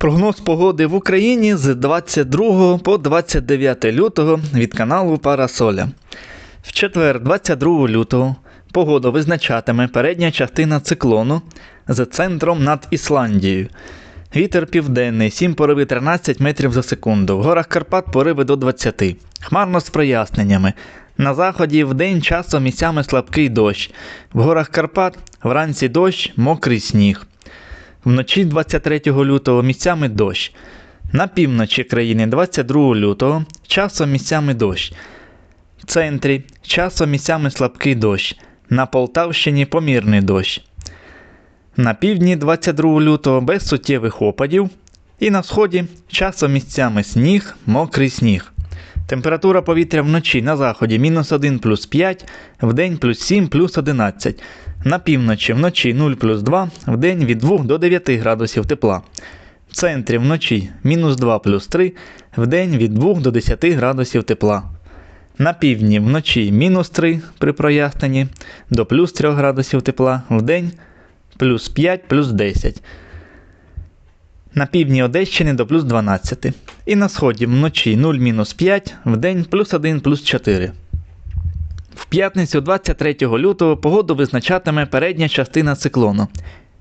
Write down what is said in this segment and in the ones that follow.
Прогноз погоди в Україні з 22 по 29 лютого від каналу Парасоля. В четвер, 22 лютого, погоду визначатиме передня частина циклону з центром над Ісландією. Вітер південний, 7 пориви 13 метрів за секунду. В горах Карпат пориви до 20. Хмарно з проясненнями. На заході вдень часом місцями слабкий дощ. В горах Карпат вранці дощ, мокрий сніг. Вночі 23 лютого місцями дощ. На півночі країни 22 лютого часом місцями дощ. В центрі часом місцями слабкий дощ. На Полтавщині помірний дощ. На півдні 22 лютого без суттєвих опадів. І на сході часом місцями сніг, мокрий сніг. Температура повітря вночі на заході мінус 1 плюс 5, вдень плюс 7 плюс 11. На півночі вночі 0 плюс 2, вдень від 2 до 9 градусів тепла. В центрі вночі мінус 2 плюс 3, вдень від 2 до 10 градусів тепла. На півдні вночі мінус 3 при проясненні до плюс 3 градусів тепла, вдень плюс 5 плюс 10. На півдні Одещини до плюс 12. І на сході вночі 0 мінус 5, вдень плюс 1 плюс 4. В п'ятницю 23 лютого погоду визначатиме передня частина циклону.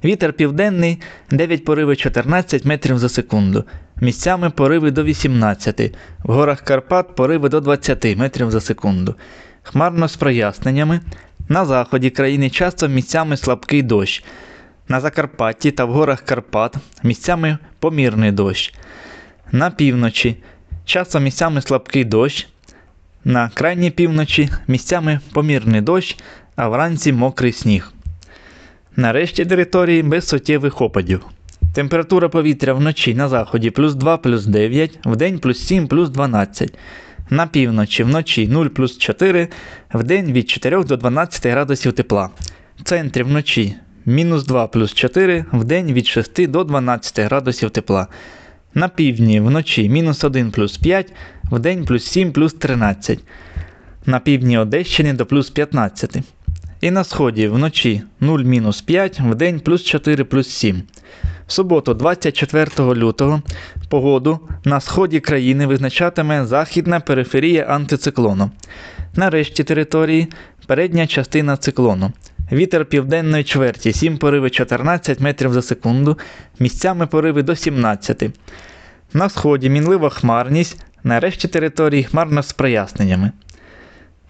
Вітер південний 9 пориви 14 метрів за секунду. Місцями пориви до 18. В горах Карпат пориви до 20 метрів за секунду. Хмарно з проясненнями. На заході країни часто місцями слабкий дощ. На Закарпатті та в горах Карпат місцями помірний дощ. На півночі часом місцями слабкий дощ. На крайній півночі місцями помірний дощ, а вранці мокрий сніг. На решті території без суттєвих опадів. Температура повітря вночі на заході плюс 2 плюс 9, вдень плюс 7 плюс 12. На півночі вночі 0 плюс 4, вдень від 4 до 12 градусів тепла. В центрі вночі мінус 2 плюс 4, вдень від 6 до 12 градусів тепла. На півдні вночі мінус 1 плюс 5, вдень плюс 7 плюс 13. На півдні Одещини до плюс 15. І на сході вночі 0 мінус 5, вдень плюс 4 плюс 7. В суботу, 24 лютого, погоду на сході країни визначатиме західна периферія антициклону. На решті території передня частина циклону. Вітер південної чверті 7 пориви 14 метрів за секунду, місцями пориви до 17. На сході мінлива хмарність, на решті території хмарно з проясненнями.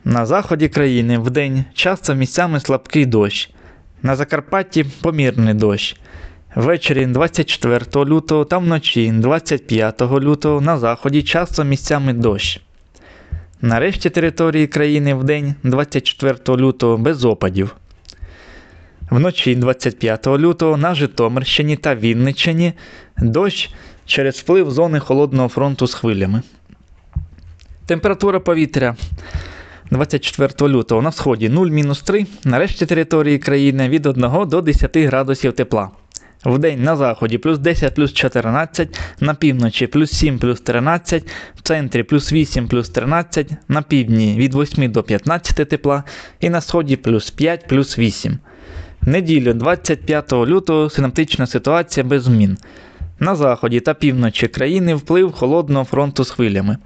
На заході країни вдень часто місцями слабкий дощ. На Закарпатті помірний дощ. Ввечері 24 лютого та вночі 25 лютого на заході часто місцями дощ. На решті території країни вдень 24 лютого без опадів. Вночі 25 лютого на Житомирщині та Вінниччині дощ через вплив зони холодного фронту з хвилями. Температура повітря 24 лютого на сході 0-3, на решті території країни від 1 до 10 градусів тепла. Вдень на заході плюс 10 плюс 14, на півночі плюс 7 плюс 13, в центрі плюс 8 плюс 13, на півдні від 8 до 15 тепла і на сході плюс 5 плюс 8. Неділю 25 лютого синаптична ситуація без змін. На заході та півночі країни вплив холодного фронту з хвилями.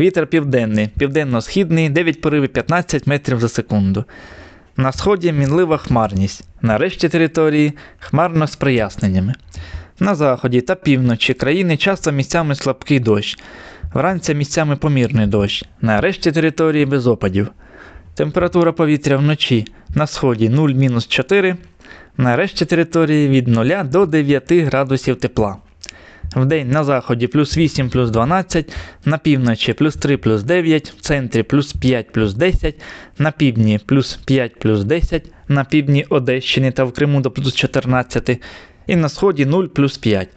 Вітер південний, південно-східний 9 пориви 15 метрів за секунду. На сході мінлива хмарність, на решті території хмарно з проясненнями. На заході та півночі країни часто місцями слабкий дощ, вранці місцями помірний дощ, на решті території без опадів. Температура повітря вночі на сході 0-4, на решті території від 0 до 9 градусів тепла. Вдень на заході плюс 8 плюс 12, на півночі плюс 3 плюс 9, в центрі плюс 5 плюс 10, на півдні плюс 5 плюс 10, на півдні Одещини та в Криму до плюс 14 і на сході 0 плюс 5.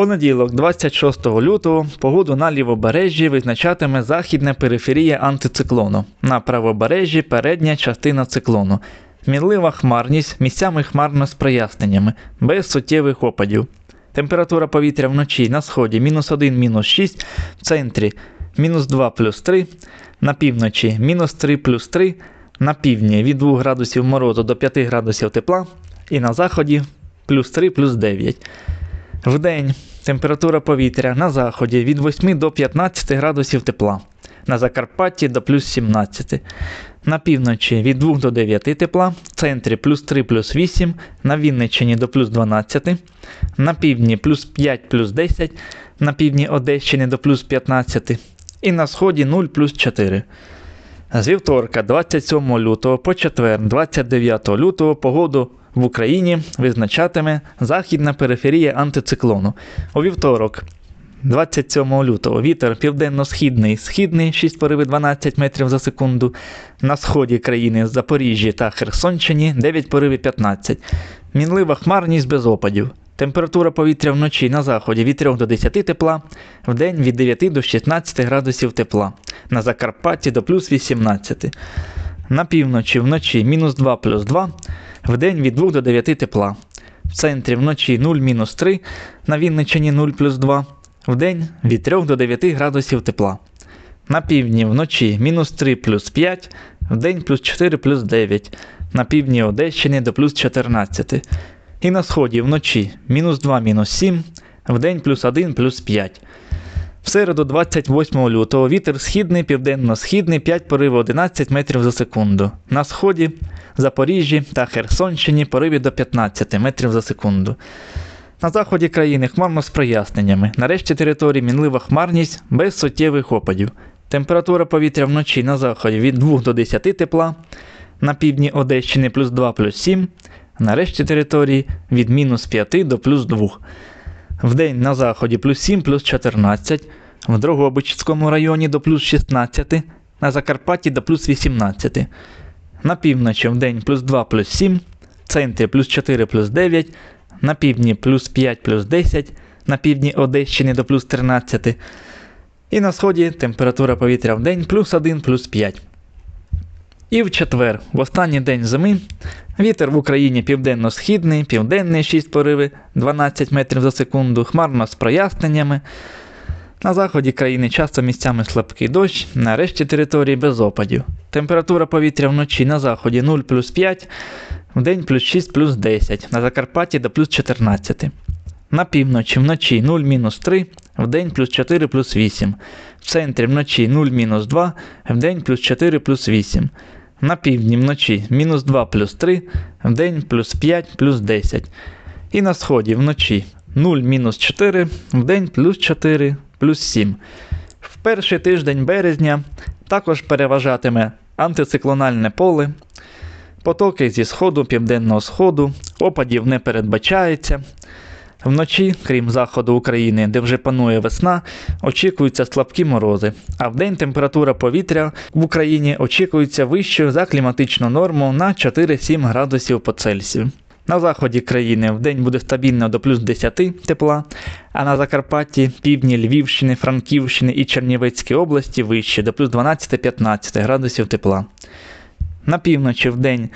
Понеділок, 26 лютого, погоду на лівобережжі визначатиме західна периферія антициклону. На правобережжі передня частина циклону. Мінлива хмарність, місцями хмарно з проясненнями, без суттєвих опадів. Температура повітря вночі на сході мінус 1, мінус 6, в центрі мінус 2 плюс 3, на півночі мінус 3 плюс 3, на півдні від 2 градусів морозу до 5 градусів тепла, і на заході плюс 3 плюс 9. Вдень температура повітря на заході від 8 до 15 градусів тепла, на Закарпатті до плюс 17, на півночі від 2 до 9 тепла, в центрі плюс 3 плюс 8, на Вінниччині до плюс 12, на півдні плюс 5 плюс 10, на півдні Одещини до плюс 15 і на сході 0 плюс 4. З вівторка 27 лютого по четвер 29 лютого погоду в Україні визначатиме західна периферія антициклону. У вівторок 27 лютого вітер південно-східний, східний 6 пориви 12 метрів за секунду. На сході країни Запоріжжі та Херсонщині 9 пориви 15. Мінлива хмарність без опадів. Температура повітря вночі на заході від 3 до 10 тепла, вдень від 9 до 16 градусів тепла, на Закарпатті до плюс 18. На півночі вночі мінус 2 плюс 2, вдень від 2 до 9 тепла. В центрі вночі 0 мінус 3, на Вінниччині 0 плюс 2, вдень від 3 до 9 градусів тепла. На півдні вночі мінус 3 плюс 5, вдень плюс 4 плюс 9, на півдні Одещини до плюс 14. І на сході вночі мінус 2 мінус 7, вдень плюс 1 плюс 5. В середу 28 лютого вітер східний, південно-східний 5 пориви 11 метрів за секунду. На сході, Запоріжжі та Херсонщині пориви до 15 метрів за секунду. На заході країни хмарно з проясненнями. Нарешті території мінлива хмарність без суттєвих опадів. Температура повітря вночі на заході від 2 до 10 тепла, на півдні Одещини плюс 2 плюс 7, нарешті території від мінус 5 до плюс 2. Вдень на заході плюс 7 плюс 14, в Дрогобичському районі до плюс 16, на Закарпатті до плюс 18. На півночі вдень плюс 2 плюс 7, в центрі плюс 4 плюс 9, на півдні плюс 5 плюс 10, на півдні Одещини до плюс 13. І на сході температура повітря в день плюс 1 плюс 5. І в четвер, в останній день зими, вітер в Україні південно-східний, південний 6 пориви 12 метрів за секунду, хмарно з проясненнями. На заході країни часто місцями слабкий дощ, на решті території без опадів. Температура повітря вночі на заході 0 плюс 5, вдень плюс 6 плюс 10, на Закарпатті до плюс 14. На півночі вночі 0 мінус 3, вдень плюс 4 плюс 8. В центрі вночі 0 мінус 2, вдень плюс 4 плюс 8. На півдні вночі мінус 2 плюс 3, вдень плюс 5 плюс 10. І на сході вночі 0 мінус 4, вдень плюс 4 плюс 7. В перший тиждень березня також переважатиме антициклональне поле. Потоки зі сходу, південного сходу, опадів не передбачається. Вночі, крім заходу України, де вже панує весна, очікуються слабкі морози, а вдень температура повітря в Україні очікується вищою за кліматичну норму на 4-7 градусів по Цельсію. На заході країни вдень буде стабільно до плюс 10 тепла, а на Закарпатті, півдні Львівщини, Франківщини і Чернівецькій області вище до плюс 12-15 градусів тепла. На півночі вдень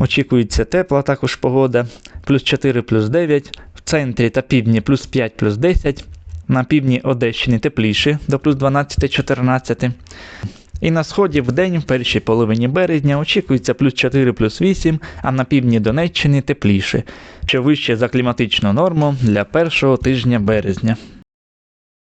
очікується тепла також погода, плюс 4 плюс 9, в центрі та півдні плюс 5 плюс 10, на півдні Одещини тепліше до плюс 12-14. І на сході в день, в першій половині березня, очікується плюс 4 плюс 8, а на півдні Донеччини тепліше, що вище за кліматичну норму для першого тижня березня.